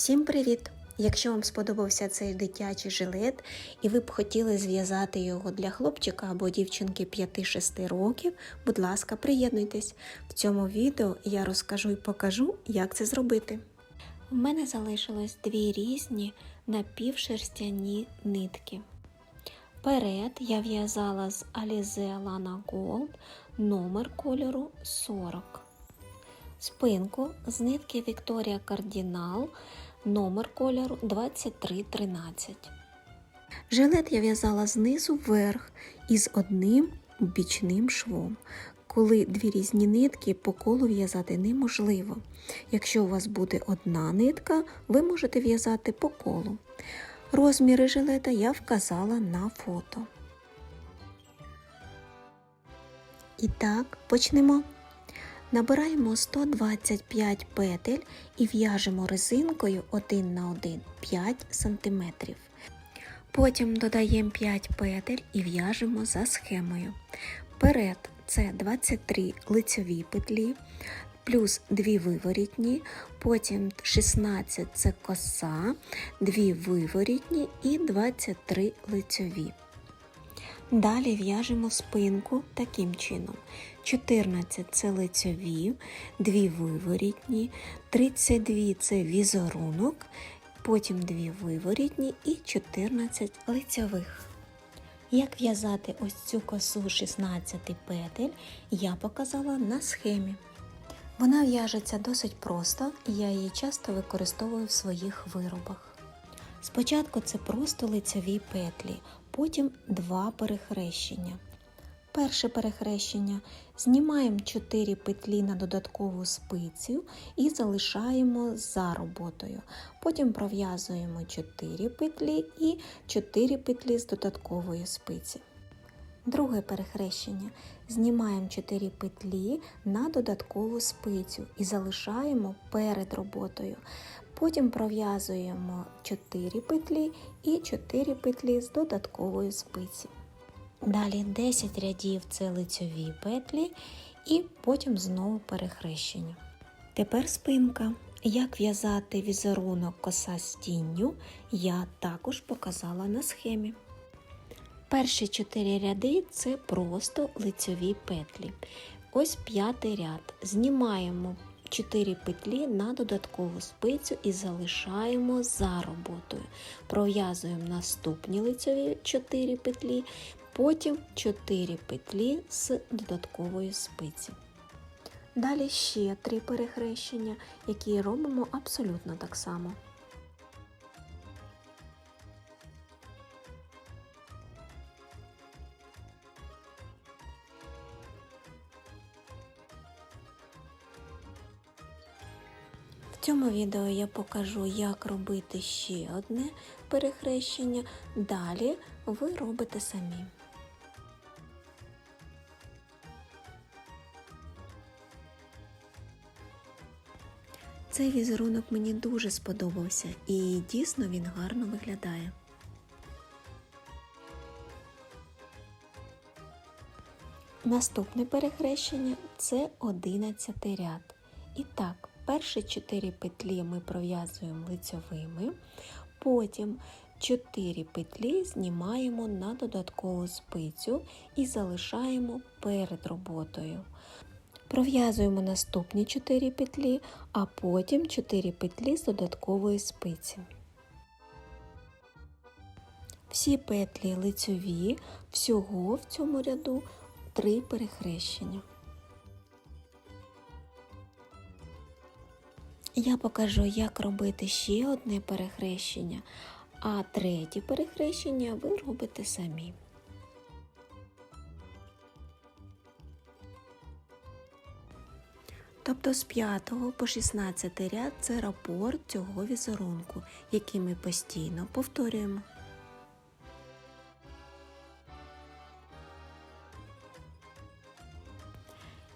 Всім привіт! Якщо вам сподобався цей дитячий жилет і ви б хотіли зв'язати його для хлопчика або дівчинки 5-6 років, будь ласка, приєднуйтесь. В цьому відео я розкажу і покажу, як це зробити. У мене залишилось дві різні напівшерстяні нитки. Вперед я в'язала з Alize Lana Gold номер кольору 40. Спинку з нитки Victoria Cardinal номер кольору 2313. Жилет я в'язала знизу вверх із одним бічним швом. Коли дві різні нитки по колу в'язати неможливо. Якщо у вас буде одна нитка, ви можете в'язати по колу. Розміри жилета я вказала на фото. І так, почнемо. Набираємо 125 петель і в'яжемо резинкою 1 на 1 5 см. Потім додаємо 5 петель і в'яжемо за схемою. Вперед це 23 лицьові петлі, плюс 2 виворітні, потім 16 це коса, 2 виворітні і 23 лицьові. Далі в'яжемо спинку таким чином. 14 це лицьові, 2 виворітні, 32 це візерунок, потім 2 виворітні і 14 лицьових. Як в'язати ось цю косу 16 петель, я показала на схемі. Вона в'яжеться досить просто, і я її часто використовую в своїх виробах. Спочатку це просто лицьові петлі, потім два перехрещення. Перше перехрещення знімаємо 4 петлі на додаткову спицю і залишаємо за роботою. Потім пров'язуємо 4 петлі і 4 петлі з додаткової спиці. Друге перехрещення. Знімаємо 4 петлі на додаткову спицю і залишаємо перед роботою. Потім пров'язуємо 4 петлі і 4 петлі з додаткової спиці. Далі 10 рядів це лицьові петлі і потім знову перехрещення. Тепер спинка. Як в'язати візерунок коса з тінню, я також показала на схемі. Перші 4 ряди це просто лицьові петлі. Ось п'ятий ряд. Знімаємо 4 петлі на додаткову спицю і залишаємо за роботою. Пров'язуємо наступні лицьові 4 петлі, потім 4 петлі з додаткової спиці. Далі ще 3 перехрещення, які робимо абсолютно так само. В цьому відео я покажу, як робити ще одне перехрещення. Далі ви робите самі. Цей візерунок мені дуже сподобався і дійсно він гарно виглядає. Наступне перехрещення це 11 ряд. І так, перші 4 петлі ми пров'язуємо лицьовими, потім 4 петлі знімаємо на додаткову спицю і залишаємо перед роботою. Пров'язуємо наступні 4 петлі, а потім 4 петлі з додаткової спиці. Всі петлі лицьові, всього в цьому ряду 3 перехрещення. Я покажу, як робити ще одне перехрещення, а третє перехрещення ви робите самі. Тобто з 5 по 16 ряд це рапорт цього візерунку, який ми постійно повторюємо.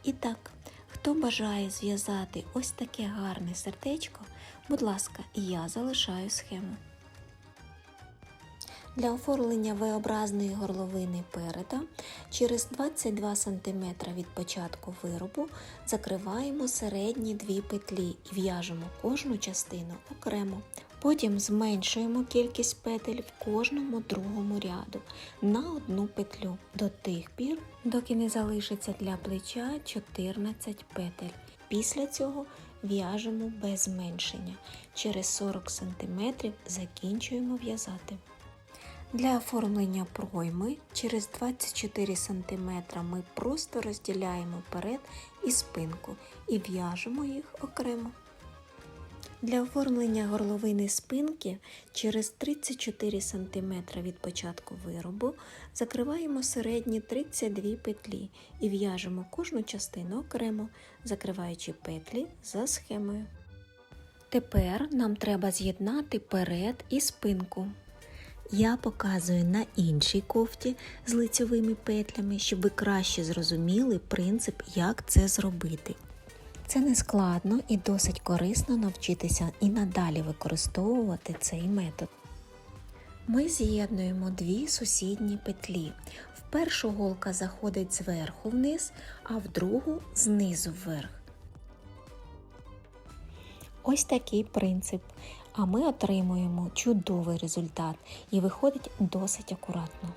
І так, хто бажає зв'язати ось таке гарне сердечко, будь ласка, я залишаю схему. Для оформлення V-образної горловини переда через 22 см від початку виробу закриваємо середні дві петлі і в'яжемо кожну частину окремо. Потім зменшуємо кількість петель в кожному другому ряду на одну петлю до тих пір, доки не залишиться для плеча 14 петель. Після цього в'яжемо без зменшення. Через 40 см закінчуємо в'язати. Для оформлення пройми через 24 см ми просто розділяємо перед і спинку і в'яжемо їх окремо. Для оформлення горловини спинки через 34 см від початку виробу закриваємо середні 32 петлі і в'яжемо кожну частину окремо, закриваючи петлі за схемою. Тепер нам треба з'єднати перед і спинку. Я показую на іншій кофті з лицьовими петлями, щоб ви краще зрозуміли принцип, як це зробити. Це не складно і досить корисно навчитися і надалі використовувати цей метод. Ми з'єднуємо дві сусідні петлі. В першу голка заходить зверху вниз, а в другу знизу вверх. Ось такий принцип. А ми отримуємо чудовий результат і виходить досить акуратно.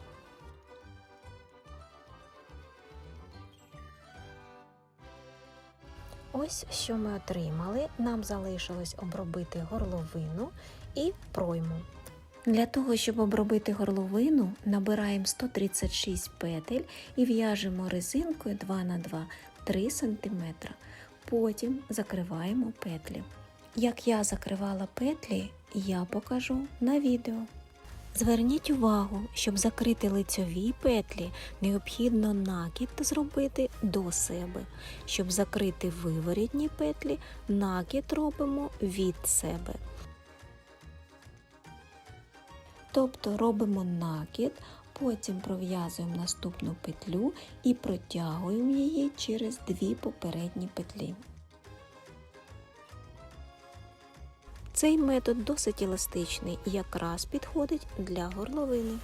Ось що ми отримали. Нам залишилось обробити горловину і пройму. Для того, щоб обробити горловину, набираємо 136 петель і в'яжемо резинкою 2 на 2 3 см. Потім закриваємо петлі. Як я закривала петлі, я покажу на відео. Зверніть увагу, щоб закрити лицьові петлі, необхідно накид зробити до себе. Щоб закрити виворітні петлі, накид робимо від себе. Тобто робимо накид, потім пров'язуємо наступну петлю і протягуємо її через дві попередні петлі. Цей метод досить еластичний і якраз підходить для горловини.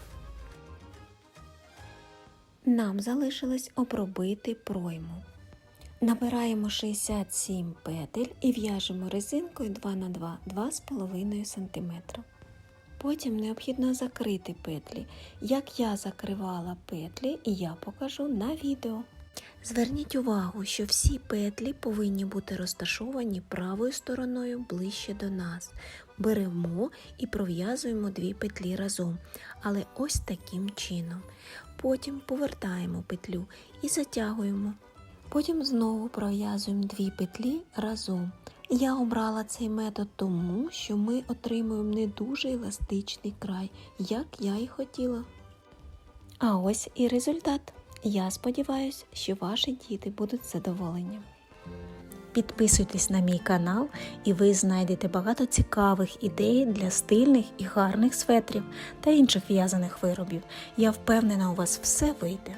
Нам залишилось обробити пройму. Набираємо 67 петель і в'яжемо резинкою 2 на 2 2,5 см. Потім необхідно закрити петлі. Як я закривала петлі, я покажу на відео. Зверніть увагу, що всі петлі повинні бути розташовані правою стороною ближче до нас. Беремо і пров'язуємо дві петлі разом, але ось таким чином. Потім повертаємо петлю і затягуємо. Потім знову пров'язуємо дві петлі разом. Я обрала цей метод тому, що ми отримуємо не дуже еластичний край, як я і хотіла. А ось і результат. Я сподіваюся, що ваші діти будуть задоволені. Підписуйтесь на мій канал, і ви знайдете багато цікавих ідей для стильних і гарних светрів та інших в'язаних виробів. Я впевнена, у вас все вийде.